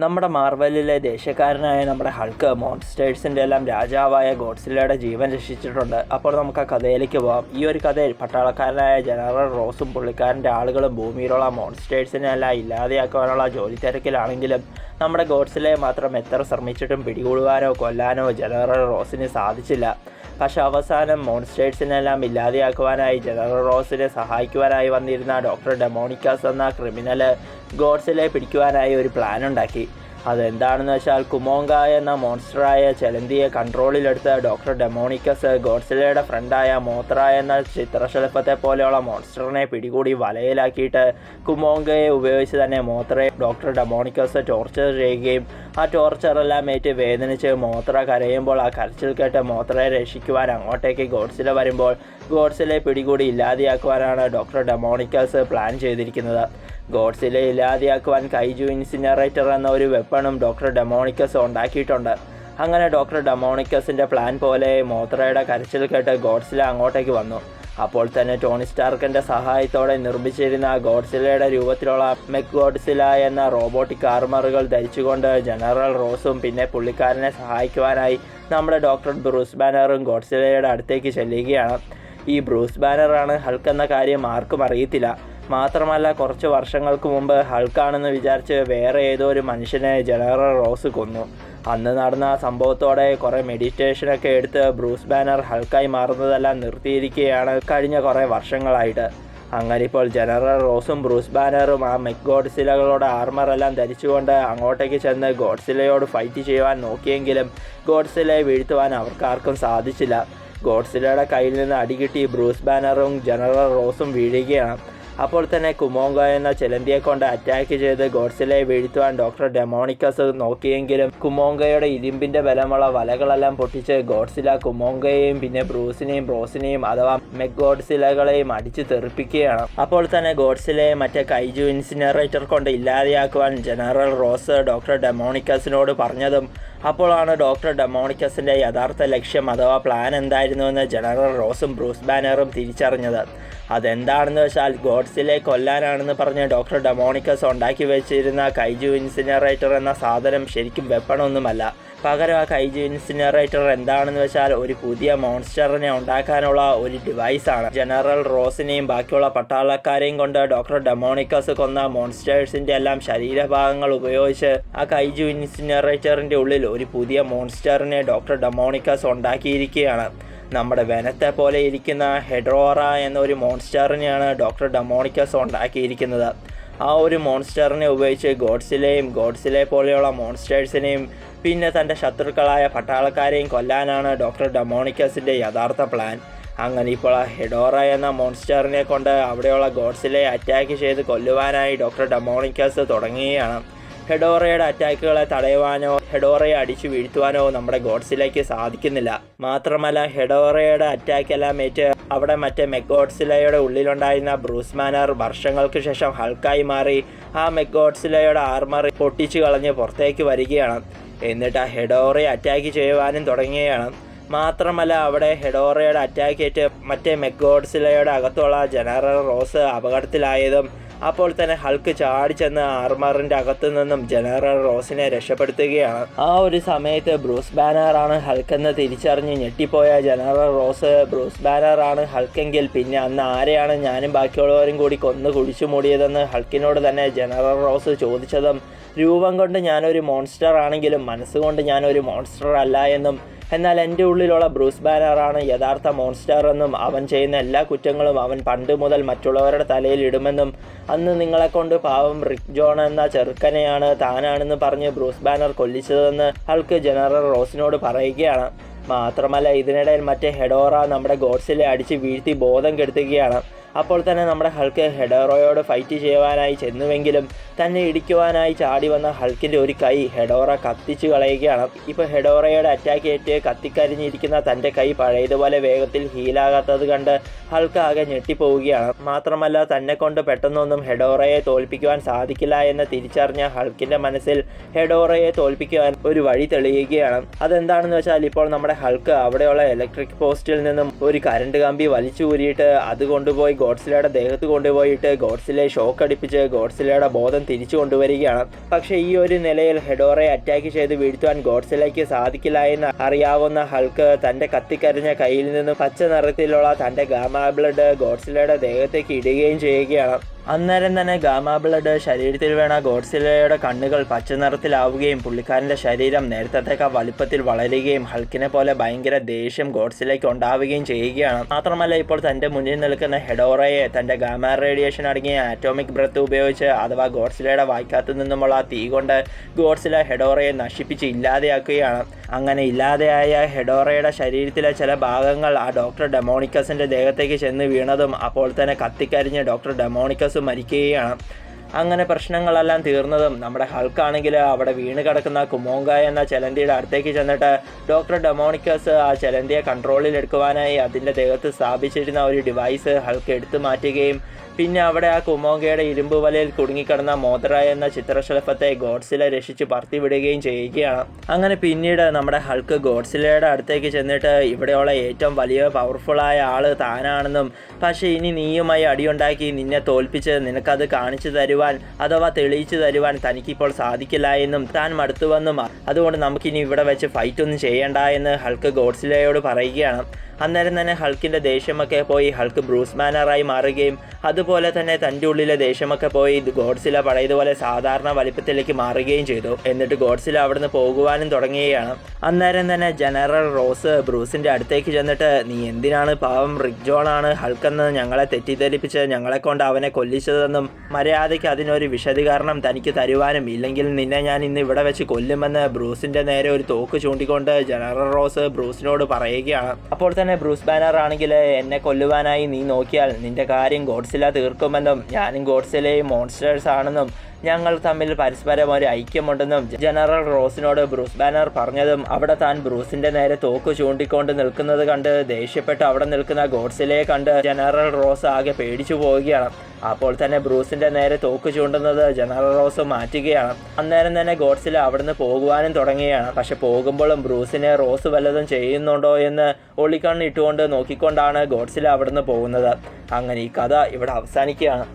നമ്മുടെ മാർവലിലെ ദേശക്കാരനായ നമ്മുടെ ഹൾക്ക് മോൺസ്റ്റേഴ്സിന്റെ എല്ലാം രാജാവായ ഗോഡ്സിലയുടെ ജീവൻ രക്ഷിച്ചിട്ടുണ്ട്. അപ്പോൾ നമുക്ക് ആ കഥയിലേക്ക് പോകാം ഈ ഒരു കഥയിൽ പട്ടാളക്കാരനായ ജനറൽ റോസും പുള്ളിക്കാരന്റെ ആളുകളും ഭൂമിയിലുള്ള മോൺസ്റ്റേഴ്സിനെ എല്ലാം ഇല്ലാതെയാക്കുവാനുള്ള ജോലി തിരക്കിലാണെങ്കിലും നമ്മുടെ ഗോഡ്സിലയെ മാത്രം എത്ര ശ്രമിച്ചിട്ടും പിടികൂടുവാനോ കൊല്ലാനോ ജനറൽ റോസിന് സാധിച്ചില്ല. പക്ഷെ അവസാനം മോൺസ്റ്റേഴ്സിനെല്ലാം ഇല്ലാതെയാക്കുവാനായി ജനറൽ റോസിനെ സഹായിക്കുവാനായി വന്നിരുന്ന ഡോക്ടർ ഡെമോണിക്കാസ് എന്ന ക്രിമിനൽ ഗോഡ്സിലെ പിടിക്കുവാനായി ഒരു പ്ലാൻ ഉണ്ടാക്കി അതെന്താണെന്ന് വെച്ചാൽ കുമോങ്ക എന്ന മോൺസ്റ്ററായ ചെലന്തിയെ കൺട്രോളിലെടുത്ത ഡോക്ടർ ഡെമോണിക്കസ് ഗോഡ്സിലയുടെ ഫ്രണ്ടായ മോത്ര എന്ന ചിത്രശലഭത്തെ പോലെയുള്ള മോൺസ്റ്ററിനെ പിടികൂടി വലയിലാക്കിയിട്ട് കുമോങ്കയെ ഉപയോഗിച്ച് തന്നെ മോത്രയെ ഡോക്ടർ ഡെമോണിക്കസ് ടോർച്ചർ ചെയ്യുകയും ആ ടോർച്ചറെല്ലാം ഏറ്റ് വേദനിച്ച് മോത്ര കരയുമ്പോൾ ആ കരച്ചിൽ കേട്ട് മോത്രയെ രക്ഷിക്കുവാൻ അങ്ങോട്ടേക്ക് ഗോഡ്സില വരുമ്പോൾ ഗോഡ്സിലെ പിടികൂടി ഇല്ലാതെയാക്കുവാനാണ് ഡോക്ടർ ഡെമോണിക്കസ് പ്ലാൻ ചെയ്തിരിക്കുന്നത്. ഗോഡ്സിലെ ഇല്ലാതെയാക്കുവാൻ കൈജു ഇൻസിനറേറ്റർ എന്ന ഒരു വെപ്പണും ഡോക്ടർ ഡെമോണിക്കസ് ഉണ്ടാക്കിയിട്ടുണ്ട്. അങ്ങനെ ഡോക്ടർ ഡെമോണിക്കസിന്റെ പ്ലാൻ പോലെ മോത്രയുടെ കരച്ചിൽ കേട്ട് ഗോഡ്സില അങ്ങോട്ടേക്ക് വന്നു. അപ്പോൾ തന്നെ ടോണി സ്റ്റാർക്കിന്റെ സഹായത്തോടെ നിർമ്മിച്ചിരുന്ന ഗോഡ്സിലയുടെ രൂപത്തിലുള്ള മെക് ഗോഡ്സില എന്ന റോബോട്ടിക് ആർമറുകൾ ധരിച്ചുകൊണ്ട് ജനറൽ റോസും പിന്നെ പുള്ളിക്കാരനെ സഹായിക്കുവാനായി നമ്മുടെ ഡോക്ടർ ബ്രൂസ് ബാനറും ഗോഡ്സിലയുടെ അടുത്തേക്ക് ചെല്ലുകയാണ്. ഈ ബ്രൂസ് ബാനറാണ് ഹൾക്ക് എന്ന കാര്യം ആർക്കും അറിയത്തില്ല. മാത്രമല്ല കുറച്ച് വർഷങ്ങൾക്ക് മുമ്പ് ഹൾക്കാണെന്ന് വിചാരിച്ച് വേറെ ഏതോ ഒരു മനുഷ്യനെ ജനറൽ റോസ് കൊന്നു. അന്ന് നടന്ന സംഭവത്തോടെ കുറേ മെഡിറ്റേഷനൊക്കെ എടുത്ത് ബ്രൂസ് ബാനർ ഹൾക്കായി മാറുന്നതെല്ലാം നിർത്തിയിരിക്കുകയാണ് കഴിഞ്ഞ കുറേ വർഷങ്ങളായിട്ട്. അങ്ങനെ ഇപ്പോൾ ജനറൽ റോസും ബ്രൂസ് ബാനറും ആ മെക് ഗോഡ്സിലകളുടെ ആർമറെല്ലാം ധരിച്ചുകൊണ്ട് അങ്ങോട്ടേക്ക് ചെന്ന് ഗോഡ്സിലയോട് ഫൈറ്റ് ചെയ്യുവാൻ നോക്കിയെങ്കിലും ഗോഡ്സിലയെ വീഴ്ത്തുവാൻ അവർക്കാർക്കും സാധിച്ചില്ല. ഗോഡ്സിലയുടെ കയ്യിൽ നിന്ന് അടികിട്ടി ബ്രൂസ് ബാനറും ജനറൽ റോസും വീഴുകയാണ്. അപ്പോൾ തന്നെ കുമോങ്ക എന്ന ചെലന്തിയെ കൊണ്ട് അറ്റാക്ക് ചെയ്ത് ഗോഡ്സിലയെ വീഴ്ത്തുവാൻ ഡോക്ടർ ഡെമോണിക്കസ് നോക്കിയെങ്കിലും കുമോങ്കയുടെ ഇരുമ്പിന്റെ ബലമുള്ള വലകളെല്ലാം പൊട്ടിച്ച് ഗോഡ്സില കുമോങ്കയെയും പിന്നെ ബ്രൂസിനെയും ബ്രോസിനെയും അഥവാ മെഗ് ഗോഡ്സിലകളെയും അടിച്ചു തെറിപ്പിക്കുകയാണ്. അപ്പോൾ തന്നെ ഗോഡ്സിലയെ മറ്റേ കൈജു ഇൻസിനറേറ്റർ കൊണ്ട് ഇല്ലാതെയാക്കുവാൻ ജനറൽ റോസ് ഡോക്ടർ ഡെമോണിക്കസിനോട് പറഞ്ഞതും അപ്പോഴാണ് ഡോക്ടർ ഡെമോണിക്കസിന്റെ യഥാർത്ഥ ലക്ഷ്യം അഥവാ പ്ലാൻ എന്തായിരുന്നുവെന്ന് ജനറൽ റോസും ബ്രൂസ് ബാനറും തിരിച്ചറിഞ്ഞത്. അതെന്താണെന്ന് വെച്ചാൽ ഗോഡ്സിലെ കൊല്ലാനാണെന്ന് പറഞ്ഞ് ഡോക്ടർ ഡെമോണിക്കസ് ഉണ്ടാക്കി വെച്ചിരുന്ന കൈജു ഇൻസിനറേറ്റർ എന്ന സാധനം ശരിക്കും വെപ്പണമൊന്നുമല്ല പകരം ആ കൈജു ഇൻസിനറേറ്റർ എന്താണെന്ന് വെച്ചാൽ ഒരു പുതിയ മോൺസ്റ്ററിനെ ഉണ്ടാക്കാനുള്ള ഒരു ഡിവൈസ് ആണ്. ജനറൽ റോസിനെയും ബാക്കിയുള്ള പട്ടാളക്കാരെയും കൊണ്ട് ഡോക്ടർ ഡെമോണിക്കസ് കൊന്ന മോൺസ്റ്റേഴ്സിന്റെ എല്ലാം ശരീരഭാഗങ്ങൾ ഉപയോഗിച്ച് ആ കൈജു ഇൻസിനറേറ്ററിന്റെ ഉള്ളിൽ ഒരു പുതിയ മോൺസ്റ്ററിനെ ഡോക്ടർ ഡെമോണിക്കസ് ഉണ്ടാക്കിയിരിക്കുകയാണ്. നമ്മുടെ വനത്തെ പോലെ ഇരിക്കുന്ന ഹെഡ്രോറ എന്നൊരു മോൺസ്റ്ററിനെയാണ് ഡോക്ടർ ഡെമോണിക്കസ് ഉണ്ടാക്കിയിരിക്കുന്നത്. ആ ഒരു മോൺസ്റ്ററിനെ ഉപയോഗിച്ച് ഗോഡ്സിലെയും ഗോഡ്സിലെ പോലെയുള്ള മോൺസ്റ്റേഴ്സിനെയും പിന്നെ തന്റെ ശത്രുക്കളായ പട്ടാളക്കാരെയും കൊല്ലാനാണ് ഡോക്ടർ ഡെമോണിക്കസിന്റെ യഥാർത്ഥ പ്ലാൻ. അങ്ങനെ ഇപ്പോൾ ഹെഡോറ എന്ന മോൺസ്റ്ററിനെ കൊണ്ട് അവിടെയുള്ള ഗോഡ്സിലെ അറ്റാക്ക് ചെയ്ത് കൊല്ലുവാനായി ഡോക്ടർ ഡെമോണിക്കസ് തുടങ്ങുകയാണ്. ഹെഡോറയുടെ അറ്റാക്കുകളെ തടയുവാനോ ഹെഡോറയെ അടിച്ചു വീഴ്ത്തുവാനോ നമ്മുടെ ഗോഡ്സിലേക്ക് സാധിക്കുന്നില്ല. മാത്രമല്ല ഹെഡോറയുടെ അറ്റാക്കെല്ലാം ഏറ്റ് അവിടെ മറ്റേ മെഗോഡ്സിലയുടെ ഉള്ളിലുണ്ടായിരുന്ന ബ്രൂസ് മാനർ വർഷങ്ങൾക്ക് ശേഷം ഹൾക്കായി മാറി ആ മെഗോഡ്സിലയുടെ ആർമറി പൊട്ടിച്ചു കളഞ്ഞ് പുറത്തേക്ക് വരികയാണ്. എന്നിട്ട് ആ ഹെഡോറയെ അറ്റാക്ക് ചെയ്യുവാനും തുടങ്ങുകയാണ് മാത്രമല്ല അവിടെ ഹെഡോറയുടെ അറ്റാക്ക് ഏറ്റ് മറ്റേ മെക്കോഡ്സിലയുടെ അകത്തുള്ള ജനറൽ റോസ് അപകടത്തിലായതും അപ്പോൾ തന്നെ ഹൾക്ക് ചാടി ചെന്ന് ആർമറിന്റെ അകത്തു നിന്നും ജനറൽ റോസിനെ രക്ഷപ്പെടുത്തുകയാണ്. ആ ഒരു സമയത്ത് ബ്രൂസ് ബാനറാണ് ഹൾക്കെന്ന് തിരിച്ചറിഞ്ഞ് ഞെട്ടിപ്പോയ ജനറൽ റോസ് ബ്രൂസ് ബാനറാണ് ഹൾക്കെങ്കിൽ പിന്നെ അന്ന് ആരെയാണ് ഞാനും ബാക്കിയുള്ളവരും കൂടി കൊന്നു കുടിച്ചു മൂടിയതെന്ന് ഹൾക്കിനോട് തന്നെ ജനറൽ റോസ് ചോദിച്ചതും രൂപം കൊണ്ട് ഞാനൊരു മോൺസ്റ്റർ ആണെങ്കിലും മനസ്സുകൊണ്ട് ഞാനൊരു മോൺസ്റ്റർ അല്ല എന്നും എന്നാൽ എന്റെ ഉള്ളിലുള്ള ബ്രൂസ് ബാനറാണ് യഥാർത്ഥ മോൺസ്റ്റർ എന്നും അവൻ ചെയ്യുന്ന എല്ലാ കുറ്റങ്ങളും അവൻ പണ്ട് മുതൽ മറ്റുള്ളവരുടെ തലയിൽ ഇടുമെന്നും അന്ന് നിങ്ങളെ കൊണ്ട് പാവം റിക് ജോൺ എന്ന ചെറുക്കനെയാണ് താനാണെന്ന് പറഞ്ഞ് ബ്രൂസ് ബാനർ കൊല്ലിച്ചതെന്ന് ഹൾക്ക് ജനറൽ റോസിനോട് പറയുകയാണ്. മാത്രമല്ല ഇതിനിടയിൽ മറ്റേ ഹെഡോറ നമ്മുടെ ഗോഡ്സിലെ അടിച്ച് വീഴ്ത്തി ബോധം കെടുത്തുകയാണ്. അപ്പോൾ തന്നെ നമ്മുടെ ഹൾക്ക് ഹെഡോറോയോട് ഫൈറ്റ് ചെയ്യുവാനായി ചെന്നുവെങ്കിലും തന്നെ ഇടിക്കുവാനായി ചാടി വന്ന ഹൾക്കിന്റെ ഒരു കൈ ഹെഡോറ കത്തിച്ചു കളയുകയാണ്. ഇപ്പോൾ ഹെഡോറയുടെ അറ്റാക്ക് ഏറ്റ് കത്തിക്കരിഞ്ഞിരിക്കുന്ന തന്റെ കൈ പഴയതുപോലെ വേഗത്തിൽ ഹീലാകാത്തത് കണ്ട് ഹൾക്ക് ആകെ ഞെട്ടിപ്പോവുകയാണ്. മാത്രമല്ല തന്നെ കൊണ്ട് പെട്ടെന്നൊന്നും ഹെഡോറയെ തോൽപ്പിക്കുവാൻ സാധിക്കില്ല എന്ന് തിരിച്ചറിഞ്ഞ ഹൾക്കിന്റെ മനസ്സിൽ ഹെഡോറയെ തോൽപ്പിക്കുവാൻ ഒരു വഴി തെളിയുകയാണ്. അതെന്താണെന്ന് വെച്ചാൽ ഇപ്പോൾ നമ്മുടെ ഹൾക്ക് അവിടെയുള്ള ഇലക്ട്രിക് പോസ്റ്റിൽ നിന്നും ഒരു കരണ്ട് കമ്പി വലിച്ചു ഊരിയിട്ട് അത് കൊണ്ടുപോയി ഗോഡ്സിലയുടെ ദേഹത്ത് കൊണ്ടുപോയിട്ട് ഗോഡ്സിലെ ഷോക്ക് അടിപ്പിച്ച് ഗോഡ്സിലയുടെ ബോധം തിരിച്ചു കൊണ്ടുവരികയാണ്. പക്ഷേ ഈ ഒരു നിലയിൽ ഹെഡോറെ അറ്റാക്ക് ചെയ്ത് വീഴ്ത്തുവാൻ ഗോഡ്സിലേക്ക് സാധിക്കില്ല എന്ന് അറിയാവുന്ന ഹൾക്ക് തന്റെ കത്തിക്കരിഞ്ഞ കയ്യിൽ നിന്നും പച്ച നിറത്തിലുള്ള തന്റെ ഗാമാ ബ്ലഡ് ഗോഡ്സിലയുടെ ദേഹത്തേക്ക് ഇടുകയും ചെയ്യുകയാണ്. അന്നേരം തന്നെ ഗാമാ ബ്ലഡ് ശരീരത്തിൽ വേണ ഗോഡ്സിലയുടെ കണ്ണുകൾ പച്ച നിറത്തിലാവുകയും പുള്ളിക്കാരന്റെ ശരീരം നേരത്തേക്കാൾ വലുപ്പത്തിൽ വളരുകയും ഹൾക്കിനെ പോലെ ഭയങ്കര ദേഷ്യം ഗോഡ്സിലേക്ക് ഉണ്ടാവുകയും ചെയ്യുകയാണ്. മാത്രമല്ല ഇപ്പോൾ തന്റെ മുന്നിൽ നിൽക്കുന്ന ഹെഡോറയെ തന്റെ ഗാമാ റേഡിയേഷൻ അടങ്ങിയ ആറ്റോമിക് ബ്രത്ത് ഉപയോഗിച്ച് അഥവാ ഗോഡ്സിലയുടെ വായ്ക്കകത്തു നിന്നുമുള്ള തീ കൊണ്ട് ഗോഡ്സില ഹെഡോറയെ നശിപ്പിച്ച് ഇല്ലാതെയാക്കുകയാണ്. അങ്ങനെ ഇല്ലാതെയായ ഹെഡോറയുടെ ശരീരത്തിലെ ചില ഭാഗങ്ങൾ ആ ഡോക്ടർ ഡെമോണിക്കസിന്റെ ദേഹത്തേക്ക് ചെന്ന് വീണതും അപ്പോൾ തന്നെ കത്തിക്കരിഞ്ഞ് ഡോക്ടർ ഡെമോണിക്കസ് മരിക്കുകയാണ്. അങ്ങനെ പ്രശ്നങ്ങളെല്ലാം തീർന്നതും നമ്മുടെ ഹൾക്കാണെങ്കിൽ അവിടെ വീണ് കിടക്കുന്ന കുമോങ്ക എന്ന ചെലന്തിയുടെ അടുത്തേക്ക് ചെന്നിട്ട് ഡോക്ടർ ഡെമോണിക്കസ് ആ ചെലന്തിയെ കൺട്രോളിൽ എടുക്കുവാനായി അതിന്റെ ദേഹത്ത് സ്ഥാപിച്ചിരുന്ന ഒരു ഡിവൈസ് ഹൾക്ക് എടുത്തു മാറ്റുകയും പിന്നെ അവിടെ ആ കുമോങ്കയുടെ ഇരുമ്പ് വലയിൽ കുടുങ്ങിക്കിടന്ന മോദ്ര എന്ന ചിത്രശലഭത്തെ ഗോഡ്സില രക്ഷിച്ച് പറത്തി വിടുകയും ചെയ്യുകയാണ്. അങ്ങനെ പിന്നീട് നമ്മുടെ ഹൾക്ക് ഗോഡ്സിലയുടെ അടുത്തേക്ക് ചെന്നിട്ട് ഇവിടെയുള്ള ഏറ്റവും വലിയ പവർഫുള്ളായ ആൾ താനാണെന്നും പക്ഷേ ഇനി നീയുമായി അടിയുണ്ടാക്കി നിന്നെ തോൽപ്പിച്ച് നിനക്കത് കാണിച്ചു തരുവാൻ അഥവാ തെളിയിച്ചു തരുവാൻ തനിക്കിപ്പോൾ സാധിക്കില്ല എന്നും താൻ മടുത്തുവെന്നും അതുകൊണ്ട് നമുക്കിനി ഇവിടെ വെച്ച് ഫൈറ്റ് ഒന്നും ചെയ്യണ്ട എന്ന് ഹൾക്ക് ഗോഡ്സിലയോട് പറയുകയാണ്. അന്നേരം തന്നെ ഹൾക്കിന്റെ ദേഷ്യമൊക്കെ പോയി ഹൾക്ക് ബ്രൂസ് മാനറായി മാറുകയും അതുപോലെ തന്നെ തന്റെ ഉള്ളിലെ ദേഷ്യമൊക്കെ പോയി ഇത് ഗോഡ്സില പഴയതുപോലെ സാധാരണ വലിപ്പത്തിലേക്ക് മാറുകയും ചെയ്തു. എന്നിട്ട് ഗോഡ്സില അവിടുന്ന് പോകുവാനും തുടങ്ങുകയാണ്. അന്നേരം തന്നെ ജനറൽ റോസ് ബ്രൂസിന്റെ അടുത്തേക്ക് ചെന്നിട്ട് നീ എന്തിനാണ് പാവം റിക് ജോണാണ് ഹൾക്കെന്ന് ഞങ്ങളെ തെറ്റിദ്ധരിപ്പിച്ച് ഞങ്ങളെ കൊണ്ട് അവനെ കൊല്ലിച്ചതെന്നും മര്യാദയ്ക്ക് അതിനൊരു വിശദീകരണം തനിക്ക് തരുവാനും ഇല്ലെങ്കിൽ നിന്നെ ഞാൻ ഇന്ന് ഇവിടെ വെച്ച് കൊല്ലുമെന്ന് ബ്രൂസിന്റെ നേരെ ഒരു തോക്ക് ചൂണ്ടിക്കൊണ്ട് ജനറൽ റോസ് ബ്രൂസിനോട് പറയുകയാണ്. അപ്പോൾ തന്നെ ബ്രൂസ് ബാനർ ആണെങ്കിൽ എന്നെ കൊല്ലുവാനായി നീ നോക്കിയാൽ നിന്റെ കാര്യം ഗോഡ്സില തീർക്കുമെന്നും ഞാനും ഗോഡ്സിലെയും മോൺസ്റ്റേഴ്സ് ആണെന്നും ഞങ്ങൾ തമ്മിൽ പരസ്പരം ഒരു ഐക്യമുണ്ടെന്നും ജനറൽ റോസിനോട് ബ്രൂസ് ബാനർ പറഞ്ഞതും അവിടെ താൻ ബ്രൂസിന്റെ നേരെ തോക്ക് ചൂണ്ടിക്കൊണ്ട് നിൽക്കുന്നത് കണ്ട് ദേഷ്യപ്പെട്ട് അവിടെ നിൽക്കുന്ന ഗോഡ്സിലെ കണ്ട് ജനറൽ റോസ് ആകെ പേടിച്ചു പോവുകയാണ്. അപ്പോൾ തന്നെ ബ്രൂസിന്റെ നേരെ തോക്ക് ചൂണ്ടുന്നത് ജനറൽ റോസ് മാറ്റുകയാണ്. അന്നേരം തന്നെ ഗോഡ്സില അവിടുന്ന് പോകുവാനും തുടങ്ങുകയാണ്. പക്ഷെ പോകുമ്പോഴും ബ്രൂസിനെ റോസ് വല്ലതും ചെയ്യുന്നുണ്ടോ എന്ന് ഒളിക്കണ്ണിട്ടുകൊണ്ട് നോക്കിക്കൊണ്ടാണ് ഗോഡ്സില അവിടുന്ന് പോകുന്നത്. അങ്ങനെ ഈ കഥ ഇവിടെ അവസാനിക്കുകയാണ്.